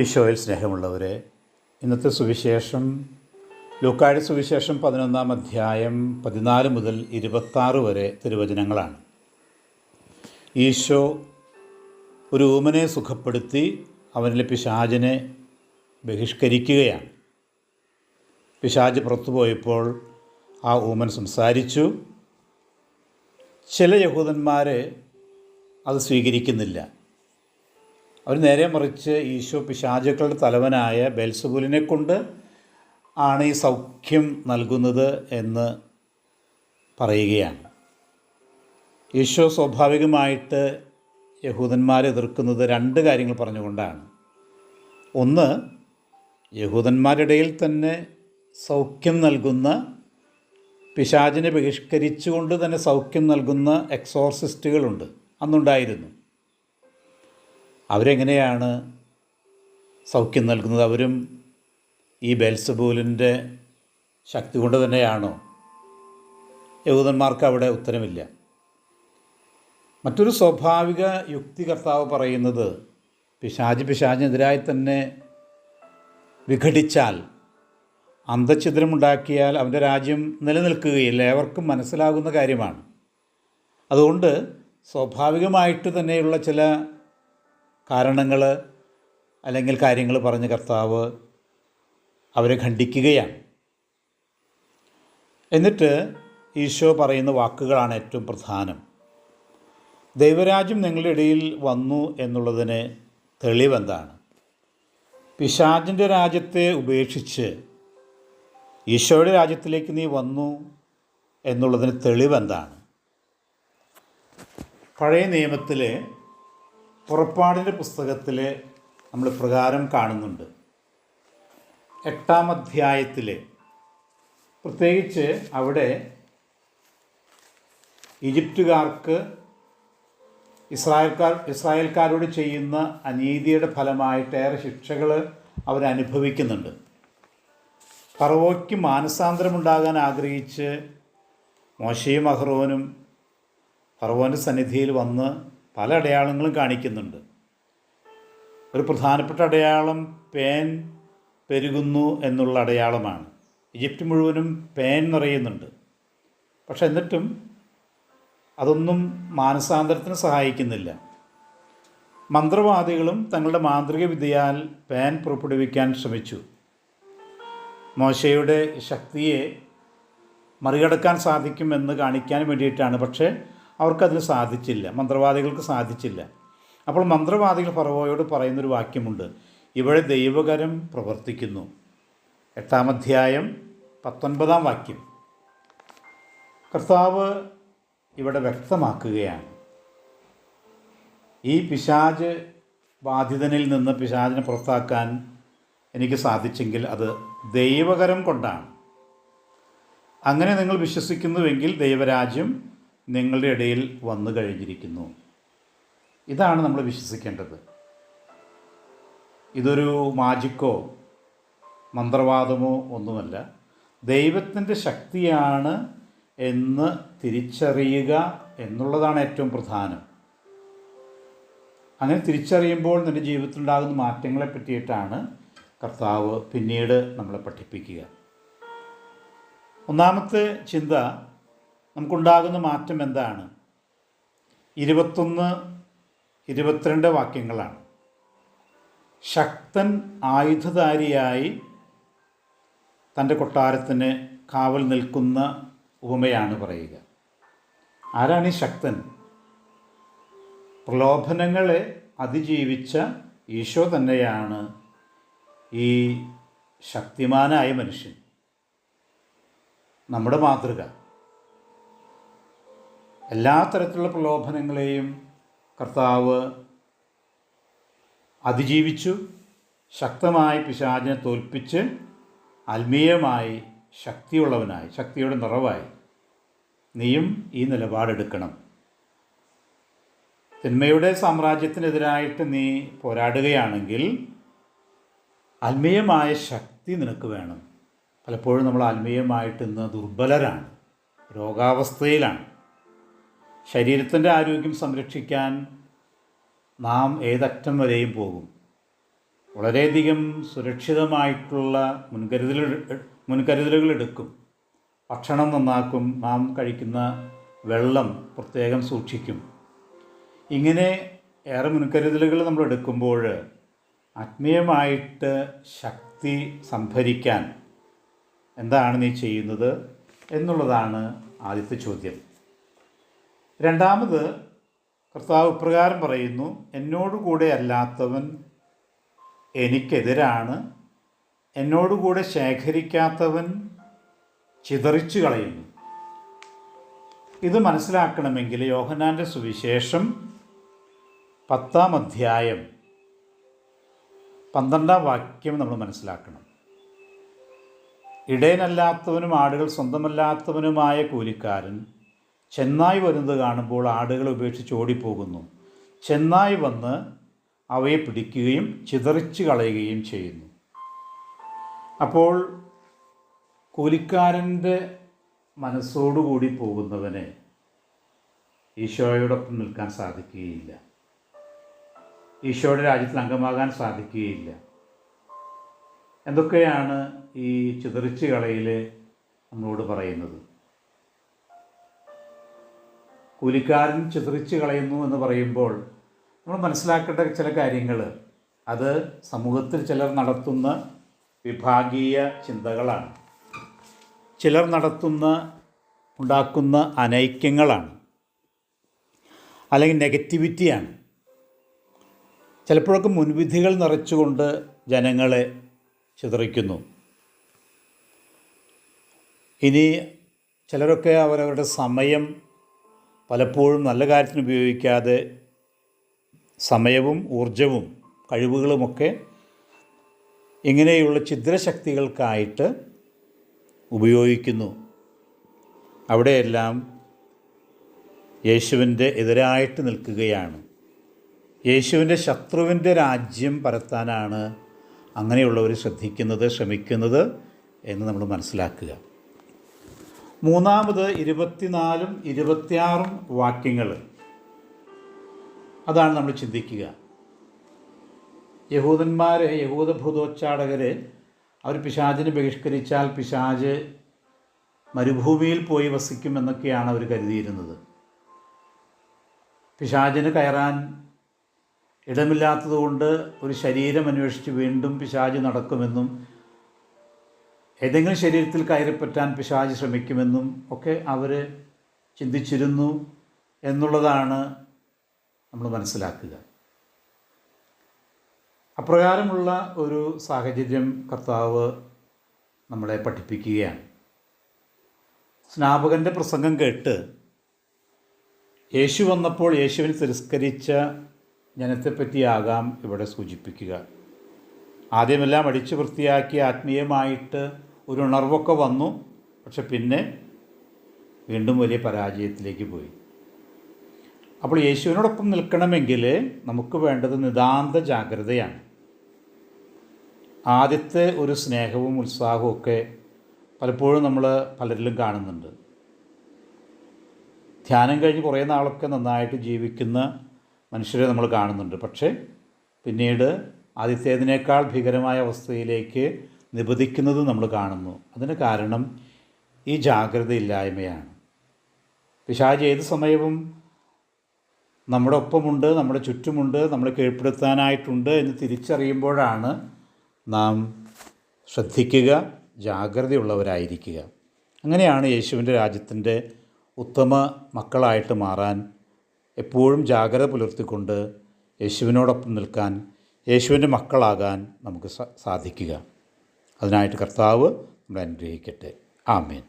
ഈശോയിൽ സ്നേഹമുള്ളവരെ ഇന്നത്തെ സുവിശേഷം ലൂക്കായുടെ സുവിശേഷം പതിനൊന്നാം അധ്യായം പതിനാല് മുതൽ ഇരുപത്താറ് വരെ തിരുവചനങ്ങളാണ്. ഈശോ ഒരു ഊമനെ സുഖപ്പെടുത്തി അവനിലെ പിശാചിനെ ബഹിഷ്കരിക്കുകയാണ്. പിശാജ് പുറത്തുപോയപ്പോൾ ആ ഊമൻ സംസാരിച്ചു ചില യഹൂദന്മാർ അത് സ്വീകരിക്കുന്നില്ല. അവർ നേരെ മറിച്ച് ഈശോ പിശാചുക്കളുടെ തലവനായ ബെൽസബുലിനെ കൊണ്ട് ആണ് ഈ സൗഖ്യം നൽകുന്നത് എന്ന് പറയുകയാണ്. ഈശോ സ്വാഭാവികമായിട്ട് യഹൂദന്മാരെ എതിർക്കുന്നത് രണ്ട് കാര്യങ്ങൾ പറഞ്ഞുകൊണ്ടാണ്. ഒന്ന് യഹൂദന്മാരിടയിൽ തന്നെ സൗഖ്യം നൽകുന്ന പിശാചിനെ ബഹിഷ്കരിച്ചുകൊണ്ട് തന്നെ സൗഖ്യം നൽകുന്ന എക്സോർസിസ്റ്റുകളുണ്ട്. അന്നുണ്ടായിരുന്നു. അവരെങ്ങനെയാണ് സൗഖ്യം നൽകുന്നത്? അവരും ഈ ബെൽസബൂലിന്റെ ശക്തി കൊണ്ട് തന്നെയാണോ? യഹൂദന്മാർക്ക് അവിടെ ഉത്തരമില്ല. മറ്റൊരു സ്വാഭാവിക യുക്തി കർത്താവ് പറയുന്നത് പിശാജ് പിശാജിനെതിരായി തന്നെ വിഘടിച്ചാൽ അന്തഛിദ്രമുണ്ടാക്കിയാൽ അവന്റെ രാജ്യം നിലനിൽക്കുകയില്ല. ഏവർക്കും മനസ്സിലാകുന്ന കാര്യമാണ്. അതുകൊണ്ട് സ്വാഭാവികമായിട്ട് തന്നെയുള്ള ചില കാരണങ്ങൾ അല്ലെങ്കിൽ കാര്യങ്ങൾ പറഞ്ഞ് കർത്താവ് അവരെ ഖണ്ഡിക്കുകയാണ്. എന്നിട്ട് ഈശോ പറയുന്ന വാക്കുകളാണ് ഏറ്റവും പ്രധാനം. ദൈവരാജ്യം നിങ്ങളുടെ ഇടയിൽ വന്നു എന്നുള്ളതിന് തെളിവെന്താണ്? പിശാചിന്റെ രാജ്യത്തെ ഉപേക്ഷിച്ച് ഈശോയുടെ രാജ്യത്തിലേക്ക് നീ വന്നു എന്നുള്ളതിന് തെളിവെന്താണ്? പഴയ നിയമത്തിലെ പുറപ്പാടിന്റെ പുസ്തകത്തിൽ നമ്മൾ പ്രകാരം കാണുന്നുണ്ട്. എട്ടാം അധ്യായത്തിൽ പ്രത്യേകിച്ച് അവിടെ ഈജിപ്തുകാർക്ക് ഇസ്രായേൽക്കാർ ഇസ്രായേൽക്കാരോട് ചെയ്യുന്ന അനീതിയുടെ ഫലമായിട്ട് ഏറെ ശിക്ഷകൾ അവരനുഭവിക്കുന്നുണ്ട് പറവോയ്ക്ക് മാനസാന്തരമുണ്ടാകാൻ ആഗ്രഹിച്ച് മോശയും അഹ്റോനും ഫറവോന്റെ സന്നിധിയിൽ വന്ന് പല അടയാളങ്ങളും കാണിക്കുന്നുണ്ട്. ഒരു പ്രധാനപ്പെട്ട അടയാളം പേൻ പെരുകുന്നു എന്നുള്ള അടയാളമാണ്. ഈജിപ്റ്റ് മുഴുവനും പേൻ നിറയുന്നുണ്ട്. പക്ഷെ എന്നിട്ടും അതൊന്നും മാനസാന്തരത്തിന് സഹായിക്കുന്നില്ല. മന്ത്രവാദികളും തങ്ങളുടെ മാന്ത്രിക വിദ്യയാൽ പേൻ പുറപ്പെടുവിക്കാൻ ശ്രമിച്ചു. മോശയുടെ ശക്തിയെ മറികടക്കാൻ സാധിക്കുമെന്ന് കാണിക്കാൻ വേണ്ടിയിട്ടാണ്. പക്ഷേ അവർക്കതിന് സാധിച്ചില്ല. മന്ത്രവാദികൾക്ക് സാധിച്ചില്ല. അപ്പോൾ മന്ത്രവാദികൾ ഫറവോയോട് പറയുന്നൊരു വാക്യമുണ്ട്. ഇവിടെ ദൈവകരം പ്രവർത്തിക്കുന്നു. എട്ടാം അധ്യായം പത്തൊൻപതാം വാക്യം. കർത്താവ് ഇവിടെ വ്യക്തമാക്കുകയാണ്. ഈ പിശാജ് ബാധിതനിൽ നിന്ന് പിശാചിനെ പുറത്താക്കാൻ എനിക്ക് സാധിച്ചെങ്കിൽ അത് ദൈവകരം കൊണ്ടാണ്. അങ്ങനെ നിങ്ങൾ വിശ്വസിക്കുന്നുവെങ്കിൽ ദൈവരാജ്യം നിങ്ങളുടെ ഇടയിൽ വന്നു കഴിഞ്ഞിരിക്കുന്നു. ഇതാണ് നമ്മൾ വിശ്വസിക്കേണ്ടത്. ഇതൊരു മാജിക്കോ മന്ത്രവാദമോ ഒന്നുമല്ല. ദൈവത്തിന്റെ ശക്തിയാണ് എന്ന് തിരിച്ചറിയുക എന്നുള്ളതാണ് ഏറ്റവും പ്രധാനം. അങ്ങനെ തിരിച്ചറിയുമ്പോൾ നിന്റെ ജീവിതത്തിലുണ്ടാകുന്ന മാറ്റങ്ങളെ പറ്റിയിട്ടാണ് കർത്താവ് പിന്നീട് നമ്മളെ പഠിപ്പിക്കുക. ഒന്നാമത്തെ ചിന്ത നമുക്കുണ്ടാകുന്ന മാറ്റം എന്താണ്? ഇരുപത്തൊന്ന് ഇരുപത്തിരണ്ട് വാക്യങ്ങളാണ്. ശക്തൻ ആയുധധാരിയായി തന്റെ കൊട്ടാരത്തിന് കാവൽ നിൽക്കുന്ന ഉപമയാണ് പറയുക. ആരാണ് ഈ ശക്തൻ? പ്രലോഭനങ്ങളെ അതിജീവിച്ച ഈശോ തന്നെയാണ് ഈ ശക്തിമാനായ മനുഷ്യൻ. നമ്മുടെ മാതൃക. എല്ലാ തരത്തിലുള്ള പ്രലോഭനങ്ങളെയും കർത്താവ് അതിജീവിച്ചു ശക്തമായി പിശാചിനെ തോൽപ്പിച്ച് ആത്മീയമായി ശക്തിയുള്ളവനായി ശക്തിയുടെ നിറവായി നീയും ഈ നിലപാടെടുക്കണം. തിന്മയുടെ സാമ്രാജ്യത്തിനെതിരായിട്ട് നീ പോരാടുകയാണെങ്കിൽ ആത്മീയമായ ശക്തി നിനക്ക് വേണം. പലപ്പോഴും നമ്മൾ ആത്മീയമായിട്ട് ഇന്ന് ദുർബലരാണ് രോഗാവസ്ഥയിലാണ്. ശരീരത്തിന്റെ ആരോഗ്യം സംരക്ഷിക്കാൻ നാം ഏതറ്റം വരെയും പോകും. വളരെയധികം സുരക്ഷിതമായിട്ടുള്ള മുൻകരുതൽ മുൻകരുതലുകൾ എടുക്കും. ഭക്ഷണം നന്നാക്കും നാം കഴിക്കുന്ന വെള്ളം പ്രത്യേകം സൂക്ഷിക്കും. ഇങ്ങനെ ഏറെ മുൻകരുതലുകൾ നമ്മൾ എടുക്കുമ്പോൾ ആത്മീയമായിട്ട് ശക്തി സംഭരിക്കാൻ എന്താണ് നീ ചെയ്യുന്നത് എന്നുള്ളതാണ് ആദ്യത്തെ ചോദ്യം. രണ്ടാമത് കർത്താവ് ഇപ്രകാരം പറയുന്നു എന്നോടുകൂടെ അല്ലാത്തവൻ എനിക്കെതിരാണ്. എന്നോടുകൂടെ ശേഖരിക്കാത്തവൻ ചിതറിച്ചു കളയുന്നു. ഇത് മനസ്സിലാക്കണമെങ്കിൽ യോഹനാന്റെ സുവിശേഷം പത്താം അധ്യായം പന്ത്രണ്ടാം വാക്യം നമ്മൾ മനസ്സിലാക്കണം. ഇടയനല്ലാത്തവനും ആടുകൾ സ്വന്തമല്ലാത്തവനുമായ കൂലിക്കാരൻ ചെന്നായി വരുന്നത് കാണുമ്പോൾ ആടുകളെ ഉപേക്ഷിച്ച് ഓടിപ്പോകുന്നു. ചെന്നായി വന്ന് അവയെ പിടിക്കുകയും ചിതറിച്ച് കളയുകയും ചെയ്യുന്നു. അപ്പോൾ കൂലിക്കാരന്റെ മനസ്സോടുകൂടി പോകുന്നവന് ഈശോയോടൊപ്പം നിൽക്കാൻ സാധിക്കുകയില്ല. ഈശോയുടെ രാജ്യത്തിൽ അംഗമാകാൻ സാധിക്കുകയില്ല. എന്തൊക്കെയാണ് ഈ ചിതറിച്ച് കളയിൽ നമ്മളോട് പറയുന്നത്? കൂലിക്കാരൻ ചിതറിച്ച് കളയുന്നു എന്ന് പറയുമ്പോൾ നമ്മൾ മനസ്സിലാക്കേണ്ട ചില കാര്യങ്ങൾ. അത് സമൂഹത്തിൽ ചിലർ നടത്തുന്ന വിഭാഗീയ ചിന്തകളാണ്. ചിലർ നടത്തുന്ന ഉണ്ടാക്കുന്ന അനൈക്യങ്ങളാണ്. അല്ലെങ്കിൽ നെഗറ്റിവിറ്റിയാണ്. ചിലപ്പോഴൊക്കെ മുൻവിധികൾ നിറച്ചുകൊണ്ട് ജനങ്ങളെ ചിതറിക്കുന്നു. ഇനി ചിലരൊക്കെ അവരവരുടെ സമയം പലപ്പോഴും നല്ല കാര്യത്തിന് ഉപയോഗിക്കാതെ സമയവും ഊർജവും കഴിവുകളുമൊക്കെ ഇങ്ങനെയുള്ള ഛിദ്രശക്തികൾക്കായിട്ട് ഉപയോഗിക്കുന്നു. അവിടെയെല്ലാം യേശുവിന്റെ എതിരായിട്ട് നിൽക്കുകയാണ്. യേശുവിന്റെ ശത്രുവിന്റെ രാജ്യം പരത്താനാണ് അങ്ങനെയുള്ളവർ ശ്രദ്ധിക്കുന്നത് ശ്രമിക്കുന്നത് എന്ന് നമ്മൾ മനസ്സിലാക്കുക. മൂന്നാമത് ഇരുപത്തിനാലും ഇരുപത്തിയാറും വാക്യങ്ങൾ അതാണ് നമ്മൾ ചിന്തിക്കുക. യഹൂദന്മാർ യഹൂദഭൂതോച്ചാടകർ അവർ പിശാചിനെ ബഹിഷ്കരിച്ചാൽ പിശാജ് മരുഭൂമിയിൽ പോയി വസിക്കുമെന്നൊക്കെയാണ് അവർ കരുതിയിരുന്നത്. പിശാചിന് കയറാൻ ഇടമില്ലാത്തതുകൊണ്ട് ഒരു ശരീരം അന്വേഷിച്ച് വീണ്ടും പിശാജ് നടക്കുമെന്നും ഏതെങ്കിലും ശരീരത്തിൽ കയറിപ്പറ്റാൻ പിശാജ് ശ്രമിക്കുമെന്നും ഒക്കെ അവർ ചിന്തിച്ചിരുന്നു എന്നുള്ളതാണ് നമ്മൾ മനസ്സിലാക്കുക. അപ്രകാരമുള്ള ഒരു സാഹചര്യം കർത്താവ് നമ്മളെ പഠിപ്പിക്കുകയാണ്. സ്നാപകന്റെ പ്രസംഗം കേട്ട് യേശു വന്നപ്പോൾ യേശുവിനെ തിരസ്കരിച്ച ജനത്തെപ്പറ്റിയാകാം ഇവിടെ സൂചിപ്പിക്കുക. ആദ്യമെല്ലാം അടിച്ചു വൃത്തിയാക്കി ആത്മീയമായിട്ട് ഒരു ഉണർവൊക്കെ വന്നു. പക്ഷെ പിന്നെ വീണ്ടും വലിയ പരാജയത്തിലേക്ക് പോയി. അപ്പോൾ യേശുവിനോടൊപ്പം നിൽക്കണമെങ്കിൽ നമുക്ക് വേണ്ടത് നിതാന്ത ജാഗ്രതയാണ്. ആദ്യത്തെ ഒരു സ്നേഹവും ഉത്സാഹവും ഒക്കെ പലപ്പോഴും നമ്മൾ പലരിലും കാണുന്നുണ്ട്. ധ്യാനം കഴിഞ്ഞ് കുറേ നാളൊക്കെ നന്നായിട്ട് ജീവിക്കുന്ന മനുഷ്യരെ നമ്മൾ കാണുന്നുണ്ട്. പക്ഷേ പിന്നീട് ആദ്യത്തേതിനേക്കാൾ ഭീകരമായ അവസ്ഥയിലേക്ക് നിബദിക്കുന്നത് നമ്മൾ കാണുന്നു. അതിന് കാരണം ഈ ജാഗ്രതയില്ലായ്മയാണ്. പിശാജ് ഏത് സമയവും നമ്മുടെ ഒപ്പമുണ്ട് നമ്മുടെ ചുറ്റുമുണ്ട് നമ്മളെ കീഴ്പ്പെടുത്താനായിട്ടുണ്ട് എന്ന് തിരിച്ചറിയുമ്പോഴാണ് നാം ശ്രദ്ധിക്കുക ജാഗ്രതയുള്ളവരായിരിക്കുക. അങ്ങനെയാണ് യേശുവിന്റെ രാജ്യത്തിന്റെ ഉത്തമ മക്കളായിട്ട് മാറാൻ എപ്പോഴും ജാഗ്രത പുലർത്തിക്കൊണ്ട് യേശുവിനോടൊപ്പം നിൽക്കാൻ യേശുവിന്റെ മക്കളാകാൻ നമുക്ക് സാധിക്കുക. അതിനായിട്ട് കർത്താവ് നമ്മളെ അനുഗ്രഹിക്കട്ടെ. ആമേൻ.